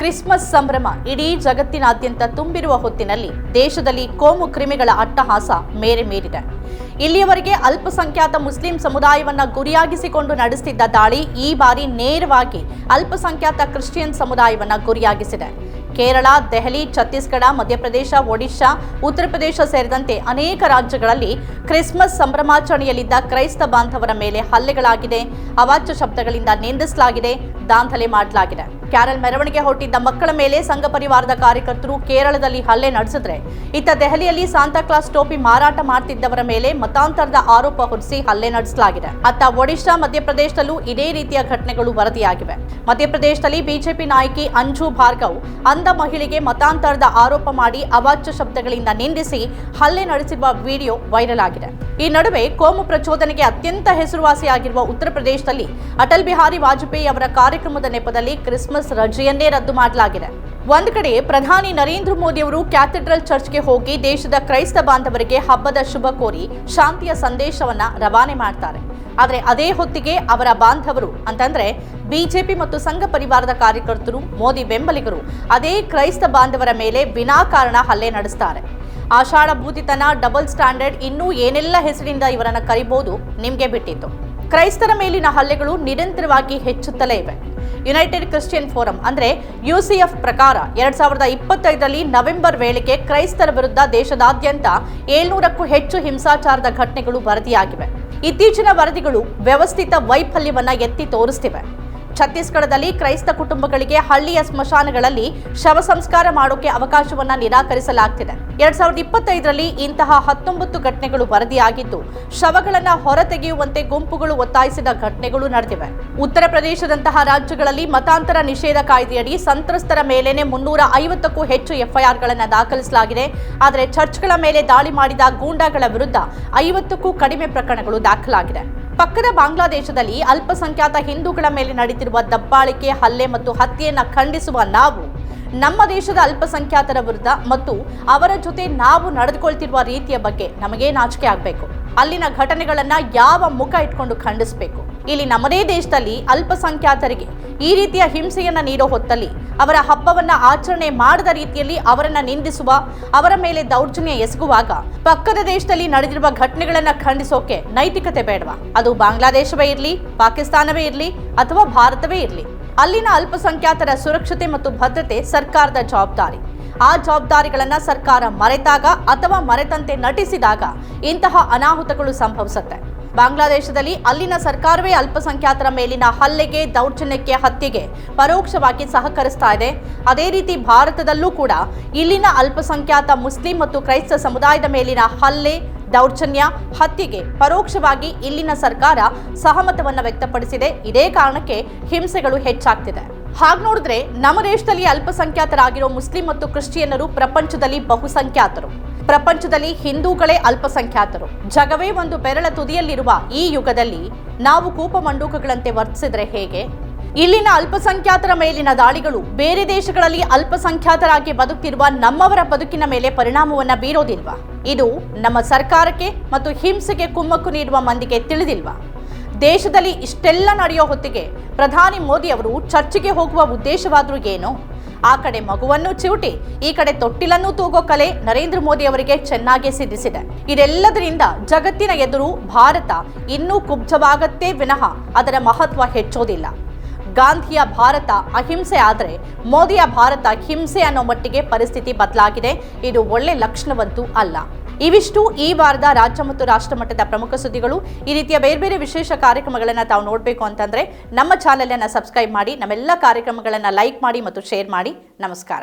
Christmas ಸಂಭ್ರಮ ಇಡೀ ಜಗತ್ತಿನಾದ್ಯಂತ ತುಂಬಿರುವ ಹೊತ್ತಿನಲ್ಲಿ ದೇಶದಲ್ಲಿ ಕೋಮು ಕ್ರಿಮಿಗಳ ಅಟ್ಟಹಾಸ ಮೇರೆ ಮೀರಿದೆ. ಇಲ್ಲಿಯವರೆಗೆ ಅಲ್ಪಸಂಖ್ಯಾತ ಮುಸ್ಲಿಂ ಸಮುದಾಯವನ್ನು ಗುರಿಯಾಗಿಸಿಕೊಂಡು ನಡೆಸುತ್ತಿದ್ದ ದಾಳಿ ಈ ಬಾರಿ ನೇರವಾಗಿ ಅಲ್ಪಸಂಖ್ಯಾತ ಕ್ರಿಶ್ಚಿಯನ್ ಸಮುದಾಯವನ್ನು ಗುರಿಯಾಗಿಸಿದೆ. ಕೇರಳ, ದೆಹಲಿ, ಛತ್ತೀಸ್ಗಢ, ಮಧ್ಯಪ್ರದೇಶ, ಒಡಿಶಾ, ಉತ್ತರ ಪ್ರದೇಶ ಸೇರಿದಂತೆ ಅನೇಕ ರಾಜ್ಯಗಳಲ್ಲಿ ಕ್ರಿಸ್ಮಸ್ ಸಂಭ್ರಮಾಚರಣೆಯಲ್ಲಿದ್ದ ಕ್ರೈಸ್ತ ಬಾಂಧವರ ಮೇಲೆ ಹಲ್ಲೆಗಳಾಗಿದೆ. ಅವಾಚ್ಯ ಶಬ್ದಗಳಿಂದ ನಿಂದಿಸಲಾಗಿದೆ, ದಾಂಧಲೆ ಮಾಡಲಾಗಿದೆ. ಕ್ಯಾರಲ್ ಮೆರವಣಿಗೆ ಹೊರಟಿದ್ದ ಮಕ್ಕಳ ಮೇಲೆ ಸಂಘ ಪರಿವಾರದ ಕಾರ್ಯಕರ್ತರು ಕೇರಳದಲ್ಲಿ ಹಲ್ಲೆ ನಡೆಸಿದ್ರೆ. ಇತ್ತ ದೆಹಲಿಯಲ್ಲಿ ಸಾಂತಾಕ್ಲಾಸ್ ಟೋಪಿ ಮಾರಾಟ ಮಾಡ್ತಿದ್ದವರ ಮೇಲೆ ಮತಾಂತರದ ಆರೋಪ ಹೊರಿಸಿ ಹಲ್ಲೆ ನಡೆಸಲಾಗಿದೆ. ಅತ್ತ ಒಡಿಶಾ, ಮಧ್ಯಪ್ರದೇಶದಲ್ಲೂ ಇದೇ ರೀತಿಯ ಘಟನೆಗಳು ವರದಿಯಾಗಿವೆ. ಮಧ್ಯಪ್ರದೇಶದಲ್ಲಿ ಬಿಜೆಪಿ ನಾಯಕಿ ಅಂಜು ಭಾರ್ಗವ್ ಅಂಧ ಮಹಿಳೆಗೆ ಮತಾಂತರದ ಆರೋಪ ಮಾಡಿ ಅವಾಚ್ಯ ಶಬ್ದಗಳಿಂದ ನಿಂದಿಸಿ ಹಲ್ಲೆ ನಡೆಸಿರುವ ವಿಡಿಯೋ ವೈರಲ್ ಆಗಿದೆ. ಈ ನಡುವೆ ಕೋಮು ಪ್ರಚೋದನೆಗೆ ಅತ್ಯಂತ ಹೆಸರುವಾಸಿಯಾಗಿರುವ ಉತ್ತರ ಪ್ರದೇಶದಲ್ಲಿ ಅಟಲ್ ಬಿಹಾರಿ ವಾಜಪೇಯಿ ಅವರ ಕಾರ್ಯಕ್ರಮದ ನೆಪದಲ್ಲಿ ಕ್ರಿಸ್ಮಸ್ ರಜೆಯನ್ನೇ ರದ್ದು ಮಾಡಲಾಗಿದೆ. ಒಂದು ಕಡೆ ಪ್ರಧಾನಿ ನರೇಂದ್ರ ಮೋದಿ ಅವರು ಕ್ಯಾಥೆಡ್ರಲ್ ಚರ್ಚ್ಗೆ ಹೋಗಿ ದೇಶದ ಕ್ರೈಸ್ತ ಬಾಂಧವರಿಗೆ ಹಬ್ಬದ ಶುಭ ಕೋರಿ ಶಾಂತಿಯ ಸಂದೇಶವನ್ನ ರವಾನೆ ಮಾಡ್ತಾರೆ. ಆದರೆ ಅದೇ ಹೊತ್ತಿಗೆ ಅವರ ಬಾಂಧವರು ಅಂತಂದ್ರೆ ಬಿಜೆಪಿ ಮತ್ತು ಸಂಘ ಪರಿವಾರದ ಕಾರ್ಯಕರ್ತರು, ಮೋದಿ ಬೆಂಬಲಿಗರು ಅದೇ ಕ್ರೈಸ್ತ ಬಾಂಧವರ ಮೇಲೆ ವಿನಾಕಾರಣ ಹಲ್ಲೆ ನಡೆಸ್ತಾರೆ. ಆಷಾಢ ಭೂತಿತನ ಡಬಲ್ ಸ್ಟ್ಯಾಂಡರ್ಡ್ ಇನ್ನೂ ಏನೆಲ್ಲ ಹೆಸರಿಂದ ಇವರನ್ನು ಕರಿಬಹುದು ನಿಮಗೆ ಬಿಟ್ಟಿತ್ತು. ಕ್ರೈಸ್ತರ ಮೇಲಿನ ಹಲ್ಲೆಗಳು ನಿರಂತರವಾಗಿ ಹೆಚ್ಚುತ್ತಲೇ ಇವೆ. ಯುನೈಟೆಡ್ ಕ್ರಿಶ್ಚಿಯನ್ ಫೋರಂ ಅಂದ್ರೆ ಯುಸಿಎಫ್ ಪ್ರಕಾರ ಎರಡ್ ಸಾವಿರದ ಇಪ್ಪತ್ತೈದರಲ್ಲಿ ನವೆಂಬರ್ ವೇಳೆಗೆ ಕ್ರೈಸ್ತರ ವಿರುದ್ಧ ದೇಶದಾದ್ಯಂತ ಏಳ್ನೂರಕ್ಕೂ ಹೆಚ್ಚು ಹಿಂಸಾಚಾರದ ಘಟನೆಗಳು ವರದಿಯಾಗಿವೆ. ಇತ್ತೀಚಿನ ವರದಿಗಳು ವ್ಯವಸ್ಥಿತ ವೈಫಲ್ಯವನ್ನ ಎತ್ತಿ ತೋರಿಸ್ತಿವೆ. ಛತ್ತೀಸ್ಗಢದಲ್ಲಿ ಕ್ರೈಸ್ತ ಕುಟುಂಬಗಳಿಗೆ ಹಳ್ಳಿಯ ಸ್ಮಶಾನಗಳಲ್ಲಿ ಶವ ಸಂಸ್ಕಾರ ಮಾಡೋಕೆ ಅವಕಾಶವನ್ನ ನಿರಾಕರಿಸಲಾಗ್ತಿದೆ. ಎರಡ್ ಸಾವಿರದ ಇಪ್ಪತ್ತೈದರಲ್ಲಿ ಇಂತಹ ಹತ್ತೊಂಬತ್ತು ಘಟನೆಗಳು ವರದಿಯಾಗಿದ್ದು, ಶವಗಳನ್ನ ಹೊರತೆಗೆಯುವಂತೆ ಗುಂಪುಗಳು ಒತ್ತಾಯಿಸಿದ ಘಟನೆಗಳು ನಡೆದಿವೆ. ಉತ್ತರ ಪ್ರದೇಶದಂತಹ ರಾಜ್ಯಗಳಲ್ಲಿ ಮತಾಂತರ ನಿಷೇಧ ಕಾಯ್ದೆಯಡಿ ಸಂತ್ರಸ್ತರ ಮೇಲೇನೆ ಮುನ್ನೂರ ಐವತ್ತಕ್ಕೂ ಹೆಚ್ಚು ಎಫ್ಐಆರ್ಗಳನ್ನು ದಾಖಲಿಸಲಾಗಿದೆ. ಆದರೆ ಚರ್ಚ್ಗಳ ಮೇಲೆ ದಾಳಿ ಮಾಡಿದ ಗೂಂಡಾಗಳ ವಿರುದ್ಧ ಐವತ್ತಕ್ಕೂ ಕಡಿಮೆ ಪ್ರಕರಣಗಳು ದಾಖಲಾಗಿದೆ. ಪಕ್ಕದ ಬಾಂಗ್ಲಾದೇಶದಲ್ಲಿ ಅಲ್ಪಸಂಖ್ಯಾತ ಹಿಂದೂಗಳ ಮೇಲೆ ನಡೆದಿರುವ ದಬ್ಬಾಳಿಕೆ, ಹಲ್ಲೆ ಮತ್ತು ಹತ್ಯೆಯನ್ನು ಖಂಡಿಸುವ ನಾವು, ನಮ್ಮ ದೇಶದ ಅಲ್ಪಸಂಖ್ಯಾತರ ವಿರುದ್ಧ ಮತ್ತು ಅವರ ಜೊತೆ ನಾವು ನಡೆದುಕೊಳ್ತಿರುವ ರೀತಿಯ ಬಗ್ಗೆ ನಮಗೇನು ನಾಚಿಕೆ ಆಗಬೇಕು? ಅಲ್ಲಿನ ಘಟನೆಗಳನ್ನು ಯಾವ ಮುಖ ಇಟ್ಕೊಂಡು ಖಂಡಿಸಬೇಕು? ಇಲ್ಲಿ ನಮ್ಮದೇ ದೇಶದಲ್ಲಿ ಅಲ್ಪಸಂಖ್ಯಾತರಿಗೆ ಈ ರೀತಿಯ ಹಿಂಸೆಯನ್ನು ನೀಡೋ ಹೊತ್ತಲ್ಲಿ ಅವರ ಹಬ್ಬವನ್ನು ಆಚರಣೆ ಮಾಡದ ರೀತಿಯಲ್ಲಿ ಅವರನ್ನು ನಿಂದಿಸುವ, ಅವರ ಮೇಲೆ ದೌರ್ಜನ್ಯ ಎಸಗುವಾಗ ಪಕ್ಕದ ದೇಶದಲ್ಲಿ ನಡೆದಿರುವ ಘಟನೆಗಳನ್ನು ಖಂಡಿಸೋಕೆ ನೈತಿಕತೆ ಬೇಡವಾ? ಅದು ಬಾಂಗ್ಲಾದೇಶವೇ ಇರಲಿ, ಪಾಕಿಸ್ತಾನವೇ ಇರಲಿ ಅಥವಾ ಭಾರತವೇ ಇರಲಿ. ಅಲ್ಲಿನ ಅಲ್ಪಸಂಖ್ಯಾತರ ಸುರಕ್ಷತೆ ಮತ್ತು ಭದ್ರತೆ ಸರ್ಕಾರದ ಜವಾಬ್ದಾರಿ. ಆ ಜವಾಬ್ದಾರಿಗಳನ್ನು ಸರ್ಕಾರ ಮರೆತಾಗ ಅಥವಾ ಮರೆತಂತೆ ನಟಿಸಿದಾಗ ಇಂತಹ ಅನಾಹುತಗಳು ಸಂಭವಿಸುತ್ತೆ. ಬಾಂಗ್ಲಾದೇಶದಲ್ಲಿ ಅಲ್ಲಿನ ಸರ್ಕಾರವೇ ಅಲ್ಪಸಂಖ್ಯಾತರ ಮೇಲಿನ ಹಲ್ಲೆಗೆ, ದೌರ್ಜನ್ಯಕ್ಕೆ ಹತ್ಯೆಗೆ ಪರೋಕ್ಷವಾಗಿ ಸಹಕರಿಸ್ತಾ ಇದೆ. ಅದೇ ರೀತಿ ಭಾರತದಲ್ಲೂ ಕೂಡ ಇಲ್ಲಿನ ಅಲ್ಪಸಂಖ್ಯಾತ ಮುಸ್ಲಿಂ ಮತ್ತು ಕ್ರೈಸ್ತ ಸಮುದಾಯದ ಮೇಲಿನ ಹಲ್ಲೆ, ದೌರ್ಜನ್ಯ, ಹತ್ಯೆಗೆ ಪರೋಕ್ಷವಾಗಿ ಇಲ್ಲಿನ ಸರ್ಕಾರ ಸಹಮತವನ್ನು ವ್ಯಕ್ತಪಡಿಸಿದೆ. ಇದೇ ಕಾರಣಕ್ಕೆ ಹಿಂಸೆಗಳು ಹೆಚ್ಚಾಗ್ತಿದೆ. ಹಾಗೆ ನೋಡಿದ್ರೆ ನಮ್ಮ ದೇಶದಲ್ಲಿ ಅಲ್ಪಸಂಖ್ಯಾತರಾಗಿರೋ ಮುಸ್ಲಿಂ ಮತ್ತು ಕ್ರಿಶ್ಚಿಯನ್ನರು ಪ್ರಪಂಚದಲ್ಲಿ ಬಹುಸಂಖ್ಯಾತರು. ಪ್ರಪಂಚದಲ್ಲಿ ಹಿಂದೂಗಳೇ ಅಲ್ಪಸಂಖ್ಯಾತರು. ಜಗವೇ ಒಂದು ಬೆರಳ ತುದಿಯಲ್ಲಿರುವ ಈ ಯುಗದಲ್ಲಿ ನಾವು ಕೂಪಮಂಡೂಕಗಳಂತೆ ವರ್ತಿಸಿದರೆ ಹೇಗೆ? ಇಲ್ಲಿನ ಅಲ್ಪಸಂಖ್ಯಾತರ ಮೇಲಿನ ದಾಳಿಗಳು ಬೇರೆ ದೇಶಗಳಲ್ಲಿ ಅಲ್ಪಸಂಖ್ಯಾತರಾಗಿ ಬದುಕಿರುವ ನಮ್ಮವರ ಬದುಕಿನ ಮೇಲೆ ಪರಿಣಾಮವನ್ನು ಬೀರೋದಿಲ್ವಾ? ಇದು ನಮ್ಮ ಸರ್ಕಾರಕ್ಕೆ ಮತ್ತು ಹಿಂಸೆಗೆ ಕುಮ್ಮಕ್ಕು ನೀಡುವ ಮಂದಿಗೆ ತಿಳಿದಿಲ್ವಾ? ದೇಶದಲ್ಲಿ ಇಷ್ಟೆಲ್ಲ ನಡೆಯೋ ಹೊತ್ತಿಗೆ ಪ್ರಧಾನಿ ಮೋದಿ ಅವರು ಚರ್ಚಿಗೆ ಹೋಗುವ ಉದ್ದೇಶವಾದರೂ ಏನು? ಆ ಕಡೆ ಮಗುವನ್ನು ಚಿವುಟಿ, ಈ ಕಡೆ ತೊಟ್ಟಿಲನ್ನು ತೂಗೋ ಕಲೆ ನರೇಂದ್ರ ಮೋದಿ ಅವರಿಗೆ ಚೆನ್ನಾಗಿ ಸಿದ್ಧಿಸಿದೆ. ಇದೆಲ್ಲದರಿಂದ ಜಗತ್ತಿನ ಎದುರು ಭಾರತ ಇನ್ನೂ ಕುಬ್ಜವಾಗತ್ತೇ ವಿನಃ ಅದರ ಮಹತ್ವ ಹೆಚ್ಚೋದಿಲ್ಲ. ಗಾಂಧಿಯ ಭಾರತ ಅಹಿಂಸೆ ಆದರೆ ಮೋದಿಯ ಭಾರತ ಹಿಂಸೆ ಅನ್ನೋ ಮಟ್ಟಿಗೆ ಪರಿಸ್ಥಿತಿ ಬದಲಾಗಿದೆ. ಇದು ಒಳ್ಳೆ ಲಕ್ಷಣವಂತೂ ಅಲ್ಲ. ಇವಿಷ್ಟು ಈ ವಾರದ ರಾಜ್ಯ ಮತ್ತು ರಾಷ್ಟ್ರ ಮಟ್ಟದ ಪ್ರಮುಖ ಸುದ್ದಿಗಳು. ಈ ರೀತಿಯ ಬೇರೆ ಬೇರೆ ವಿಶೇಷ ಕಾರ್ಯಕ್ರಮಗಳನ್ನು ತಾವು ನೋಡಬೇಕು ಅಂತಂದ್ರೆ ನಮ್ಮ ಚಾನೆಲ್ ಅನ್ನು ಸಬ್ಸ್ಕ್ರೈಬ್ ಮಾಡಿ, ನಮ್ಮೆಲ್ಲ ಕಾರ್ಯಕ್ರಮಗಳನ್ನು ಲೈಕ್ ಮಾಡಿ ಮತ್ತು ಶೇರ್ ಮಾಡಿ. ನಮಸ್ಕಾರ.